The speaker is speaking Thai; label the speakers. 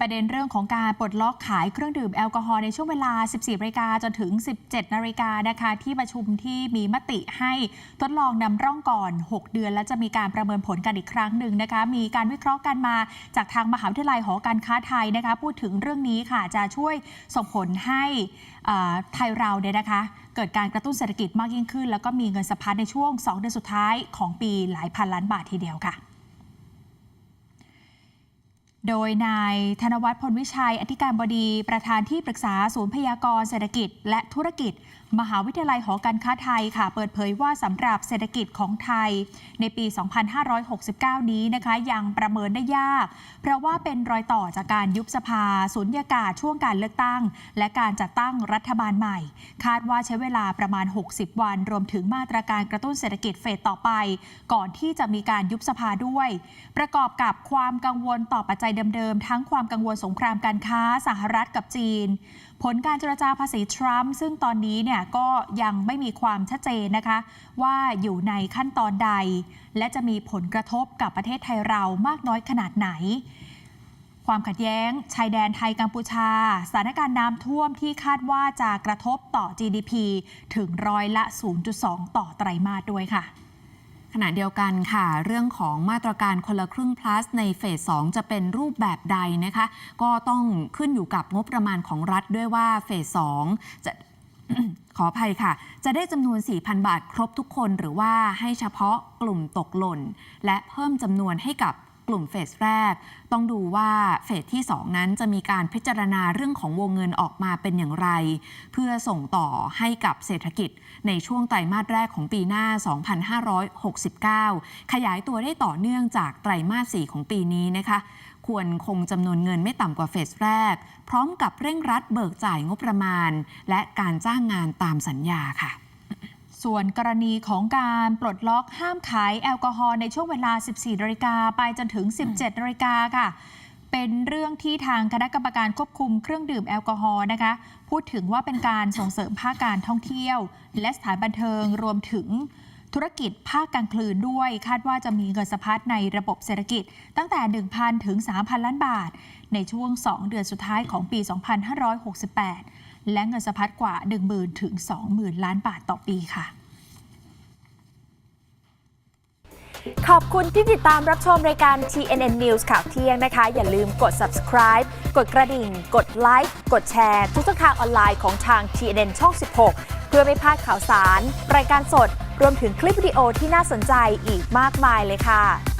Speaker 1: ประเด็นเรื่องของการปลดล็อกขายเครื่องดื่มแอลกอฮอล์ในช่วงเวลา 14นาฬิกาจนถึง 17นาฬิกานะคะ ที่ประชุมที่มีมติให้ทดลองนำร่องก่อน 6 เดือน และจะมีการประเมินผลกันอีกครั้งหนึ่งนะคะ มีการวิเคราะห์กันมาจากทางมหาวิทยาลัยหอการค้าไทยนะคะ พูดถึงเรื่องนี้ค่ะจะช่วยส่งผลให้ไทยเราเนี่ยนะคะ เกิดการกระตุ้นเศรษฐกิจมากยิ่งขึ้น แล้วก็มีเงินสะพัดในช่วง 2 เดือนสุดท้ายของปีหลายพันล้านบาททีเดียวค่ะ โดยนายธนวัฒน์พลวิชัย อธิการบดี ประธานที่ปรึกษาศูนย์พยากรณ์เศรษฐกิจ และธุรกิจ มหาวิทยาลัยหอการค้าไทยค่ะ เปิดเผยว่าสำหรับเศรษฐกิจของไทย ในปี 2569 นี้นะคะยังประเมินได้ยาก เพราะว่าเป็นรอยต่อจากการยุบสภาสุญญากาศช่วงการเลือกตั้ง และการจัดตั้งรัฐบาลใหม่ คาดว่าใช้เวลาประมาณ 60 วัน รวมถึงมาตรการกระตุ้นเศรษฐกิจเฟสต่อไป ก่อนที่จะมีการยุบสภาด้วย ประกอบกับความกังวลต่อปัจจัยเดิมๆ ทั้งความกังวลสงครามการค้าสหรัฐกับจีน ผลการเจรจาภาษีทรัมป์ซึ่งตอนนี้เนี่ยก็ยังไม่มีความชัดเจนนะคะ ว่าอยู่ในขั้นตอนใด และจะมีผลกระทบกับประเทศไทยเรามากน้อยขนาดไหน ความขัดแย้ง ชายแดนไทยกัมพูชา สถานการณ์น้ำท่วมที่คาดว่าจะกระทบต่อ GDP ถึงร้อยละ 0.2 ต่อไตรมาสด้วยค่ะ
Speaker 2: ขณะเดียวกันค่ะ เรื่องของมาตรการคนละครึ่ง plus ในเฟส 2 จะเป็นรูปแบบใดนะคะ ก็ต้องขึ้นอยู่กับงบประมาณของรัฐด้วยว่าเฟส 2 จะขออภัยค่ะ จะได้จำนวน 4,000 บาทครบทุกคน หรือว่าให้เฉพาะกลุ่มตกหล่น และเพิ่มจำนวนให้กับ กลุ่มเฟสแรก ต้องดูว่าเฟสที่ 2 นั้นจะมีการพิจารณาเรื่องของวงเงินออกมาเป็นอย่างไร เพื่อส่งต่อให้กับเศรษฐกิจ ในช่วงไตรมาสแรกของปีหน้า 2569 ขยายตัวได้ต่อเนื่องจากไตรมาส 4 ของปีนี้นะคะควรคงจำนวนเงินไม่ต่ำกว่าเฟสแรก พร้อมกับเร่งรัดเบิกจ่ายงบประมาณ และการจ้างงานตามสัญญาค่ะ
Speaker 1: ส่วนกรณีของการปลดล็อกห้ามขายแอลกอฮอล์ในช่วงเวลา 14นาฬิกาไปจนถึง 17นาฬิกาค่ะ เป็นเรื่องที่ทางคณะกรรมการควบคุมเครื่องดื่มแอลกอฮอล์นะคะ พูดถึงว่าเป็นการส่งเสริมภาคการท่องเที่ยว และสถานบันเทิงรวมถึงธุรกิจภาคกลางคืนด้วย คาดว่าจะมีเงินสะพัดในระบบเศรษฐกิจ ตั้งแต่ 1,000 ถึง 3,000 ล้านบาท ในช่วง 2 เดือนสุดท้ายของปี 2568 และเงินสะพัดกว่า 10,000 ถึง 20,000 ล้านบาทต่อปีค่ะ
Speaker 3: ขอบคุณที่ติดตามรับชมรายการ TNN News ข่าวเที่ยงนะคะ อย่าลืมกด subscribe กดกระดิ่ง กดไลค์ กดแชร์ ทุกช่องทางออนไลน์ของทาง TNN ช่อง 16 เพื่อไม่พลาดข่าวสาร รายการสด รวมถึงคลิปวิดีโอที่น่าสนใจอีกมากมายเลยค่ะ